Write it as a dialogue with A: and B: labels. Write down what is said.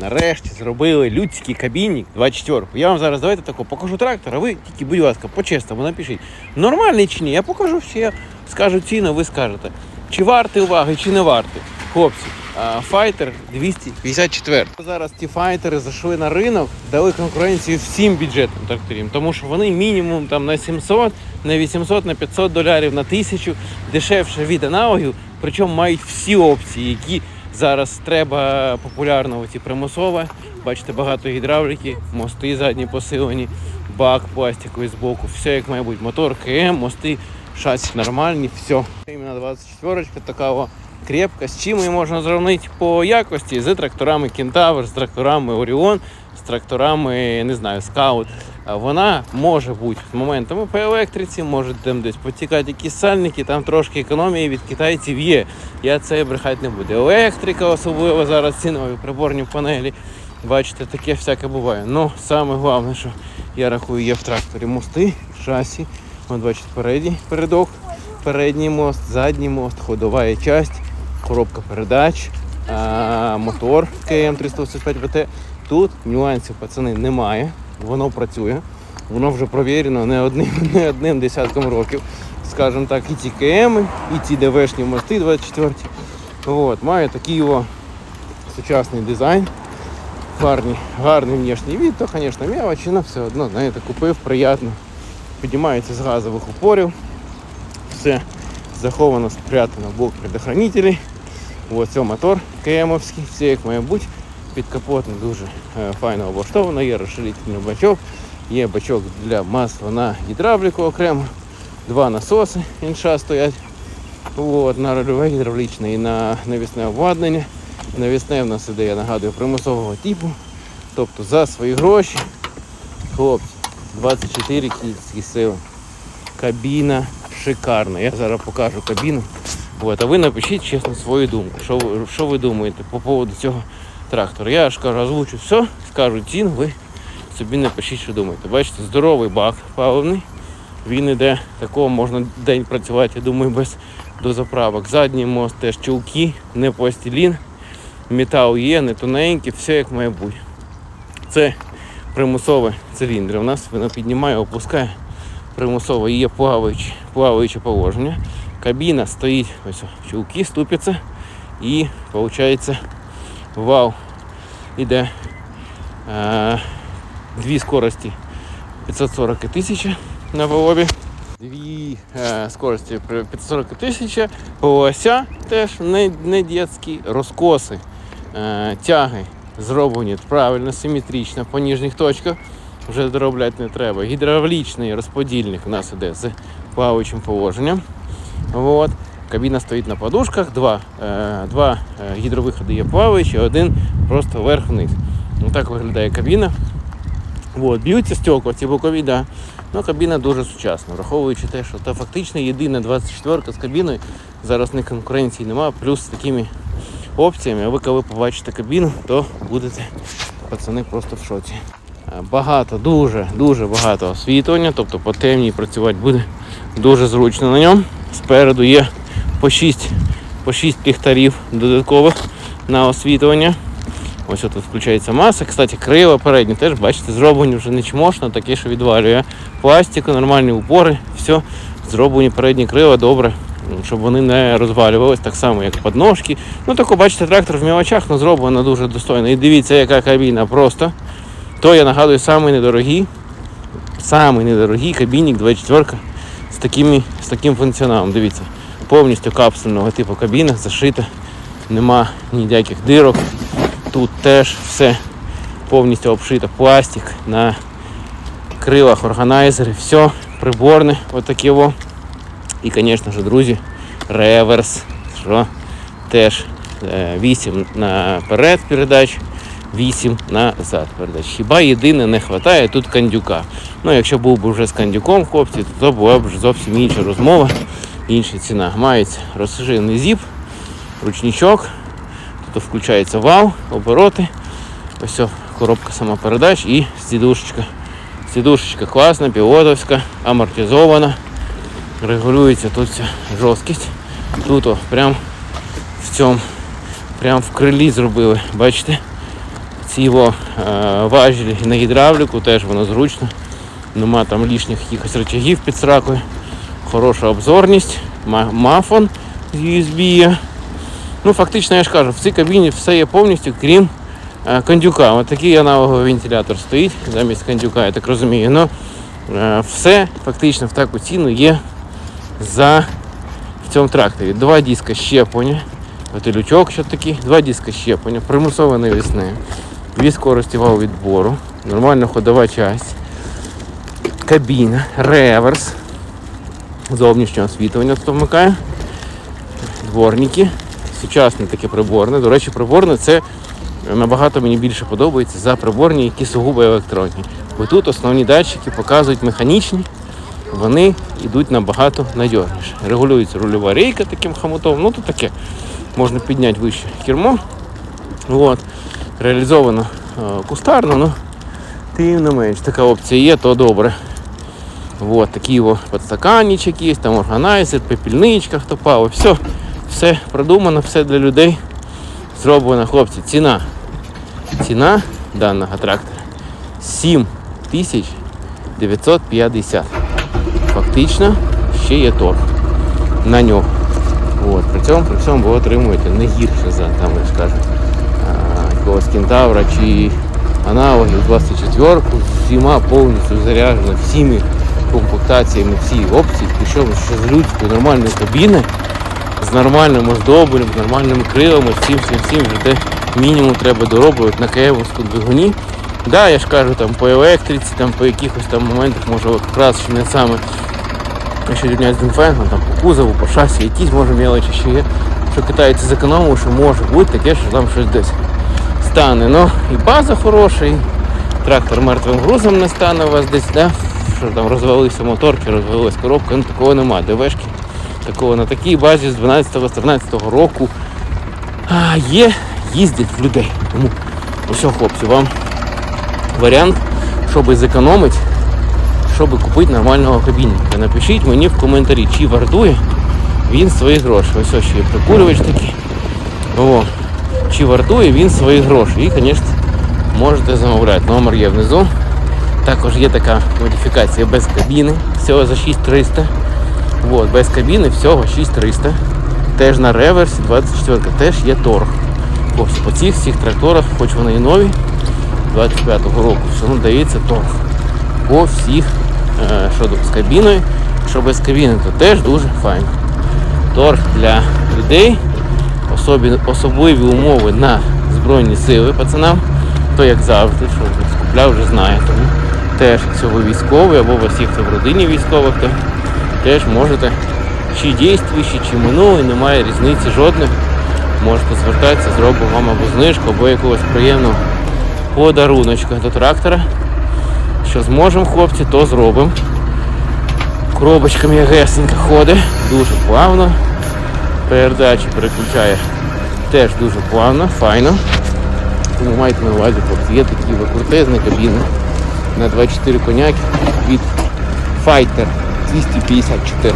A: нарешті зробили людський кабінник 24. Я вам зараз давайте тако покажу трактор, а ви тільки, будь ласка, по-чесному напишіть, нормальний чи ні. Я покажу все, скажу ціну, ви скажете, чи вартий уваги, чи не вартий. Хлопці, Fighter 254. Зараз ті файтери зайшли на ринок, дали конкуренцію всім бюджетним тракторам, тому що вони мінімум там на 700, на 800, на 500 доларів, на 1000 дешевше від аналогів, причому мають всі опції, які зараз треба популярно оці примусове. Бачите, багато гідравліки, мости задні посилені, бак пластиковий збоку, все як має бути. Мотор КМ, мости, шасі нормальні, все. Іменно 24 така крепка. З чим її можна зрівнити по якості з тракторами Кентавр, з тракторами Оріон, з тракторами, не знаю, Скаут. Вона може бути з моментами по електриці, може там десь потікати якісь сальники, там трошки економії від китайців є. Я це брехати не буду. Електрика, особливо зараз ці нові приборні панелі. Бачите, таке всяке буває. Ну, саме головне, що я рахую, є в тракторі мости, в шасі. От бачите, передній передок, передній мост, задній мост, ходова часть, коробка передач, а, мотор КМ 385 ВТ. Тут нюансів, пацани, немає. Воно працює. Воно вже провірено не одним, не одним десятком років. Скажімо так, і ті КМ, і ті ДВшні мости 24. От, має такий о, сучасний дизайн. Гарний, гарний внешній від, то, звісно, але все одно, знаєте, купив, приємно. Піднімається з газових упорів. Все заховано, спрятано в блок предохранителей. Ось це мотор КМовський, все як має бути. Підкапотно дуже е, файно облаштовано, є розширительний бачок, є бачок для масла на гідравліку окремо, два насоси інша стоять. От, на рульове гідравлічне і на навісне обладнання. Навісне в нас іде, я нагадую, примусового типу. Тобто за свої гроші, хлопці, 24 кінські сили. Кабіна шикарна. Я зараз покажу кабіну. От, а ви напишіть чесно свою думку. Що що ви думаєте по поводу цього трактора? Я ж кажу, озвучу все, скажу ціну, ви собі напишіть, що думаєте. Бачите, здоровий бак паливний. Він іде, такого можна день працювати, я думаю, без дозаправок. Задній мост теж чулки, не пластилін. Метал є, не тоненький, все як має бути. Це примусове циліндри. У нас воно піднімає, опускає. Примусово є плаваюче, плаваюче положення. Кабіна стоїть, ось чулки ступяться і виходить вал іде е, дві скорості 540 і 1000 на валобі. Дві е, скорості 540 і 1000, полося теж не, не дітські, розкоси, е, тяги зроблені правильно, симетрично по ніжніх точках. Вже доробляти не треба. Гідравлічний розподільник у нас іде з плаваючим положенням. От. Кабіна стоїть на подушках, два, е, два е, гідровиходи є плаваючі, один просто вверх-вниз. Так виглядає кабіна. От, б'ються стекла, ці бокові, да. Ну, кабіна дуже сучасна, враховуючи те, що це фактично єдина 24 з кабіною. Зараз не конкуренції немає, плюс з такими опціями. А ви коли побачите кабіну, то будете пацани просто в шоці. Е, Багато, дуже, дуже багато освітлення, тобто по темній працювати буде дуже зручно на ньому. Спереду є по 6, по 6 ліхтарів додаткових на освітлення. Ось тут включається маса. Кстати, крила передні теж, бачите, зроблені вже не чмошно, таке, що відвалює пластику, нормальні упори, все. Зроблені передні крила добре, щоб вони не розвалювалися, так само, як подножки. Ну, тако, бачите, трактор в мілочах, але зроблено дуже достойно. І дивіться, яка кабіна просто. То я нагадую, самий недорогий, самий недорогий кабінник 24 з, такими, з таким функціоналом. Дивіться, повністю капсульного типу кабіна зашита, нема ніяких дирок. Тут теж все повністю обшито пластик на крилах органайзери, все приборне, отаке во. І, звісно ж, друзі, реверс, що теж 8 наперед передач, 8 назад передач. Хіба єдине не вистачає тут кандюка. Ну, якщо був би вже з кандюком, хлопці, то була б зовсім інша розмова, інша ціна. Мається розширений зіп, ручничок, тут включається вал, обороти. Ось коробка самопередач і сідушечка. Сідушечка класна, пілотовська, амортизована. Регулюється тут вся жорсткість. Тут о, прям в цьому, прям в крилі зробили. Бачите? ці його е, важелі на гідравліку, теж воно зручно. Нема там лишніх якихось рычагів під сракою. Хороша обзорність, мафон з USB є. Ну, фактично, я ж кажу, в цій кабіні все є повністю, крім е, кондюка. Ось такий аналоговий вентилятор стоїть замість кондюка, я так розумію. Ну, е, все фактично в таку ціну є за в цьому тракторі. Два диска щеплення, от лючок ще такий, два диска щеплення, примусове навісне, дві скорості вал відбору, нормальна ходова часть, кабіна, реверс, зовнішнє освітлення хто вмикає, дворники, сучасне таке приборне. До речі, приборне це набагато мені більше подобається за приборні, які сугубо електронні. Бо тут основні датчики показують механічні, вони йдуть набагато надіжніше. Регулюється рульова рейка таким хомутом, ну то таке. Можна підняти вище кермо. От. Реалізовано е, кустарно, ну тим не менш, така опція є, то добре. Вот, такі о, подстаканничок є, там органайзер, пепельничка, хто пав. Все, все продумано, все для людей зроблено, хлопці. Ціна. Ціна даного трактора 7950. Фактично ще є торг на нього. От, при цьому при всьому ви отримуєте не гірше за там, я ж кажу, а, якогось кентавра чи аналогів 24 всіма повністю заряджена всіми комплектаціями всі опції, причому ще з людською нормальною кабіною, з нормальним оздобленням, з нормальними крилами, всім всім всім вже те мінімум треба дороблювати на київському двигуні. Да, я ж кажу, там по електриці, там по якихось там моментах, може якраз ще не саме якщо рівняти з Дімфенгом, там по кузову, по шасі, якісь може мелочі ще є. Що китайці зекономили, що може бути таке, що там щось десь стане. Ну і база хороша, і трактор мертвим грузом не стане у вас десь, да? Що там розвалився мотор чи розвалилась коробка, ну такого нема. ДВшки такого на такій базі з 12-13 року а, є, їздять в людей. Тому ось, хлопці, вам варіант, щоб зекономити щоб купити нормального кабінника. Напишіть мені в коментарі, чи вартує він свої гроші. Ось ось ще є прикурювач такий. О, чи вартує він свої гроші. І, звісно, можете замовляти. Номер є внизу. Також є така модифікація без кабіни, всього за 6300. От, без кабіни всього 6300. Теж на реверсі 24 теж є торг. Ось по цих всіх тракторах, хоч вони і нові, 25-го року, все одно дається торг по всіх, е, що з кабіною, що без кабіни, то теж дуже файно. Торг для людей, особі, особливі умови на Збройні сили пацанам, то як завжди, що скупляв, вже знає. Тому теж якщо ви військовий або у вас є хто в родині військових, то теж можете чи дійствуючі, чи минулий, немає різниці жодної. Можете звертатися, зробимо вам або знижку, або якогось приємного подаруночка до трактора. Що зможемо, хлопці, то зробимо. Коробочка м'ягесенька ходить, дуже плавно. Передачі переключає теж дуже плавно, файно. Тому майте на увазі, є такі крутезні кабіни на 24 коняки від Fighter 254.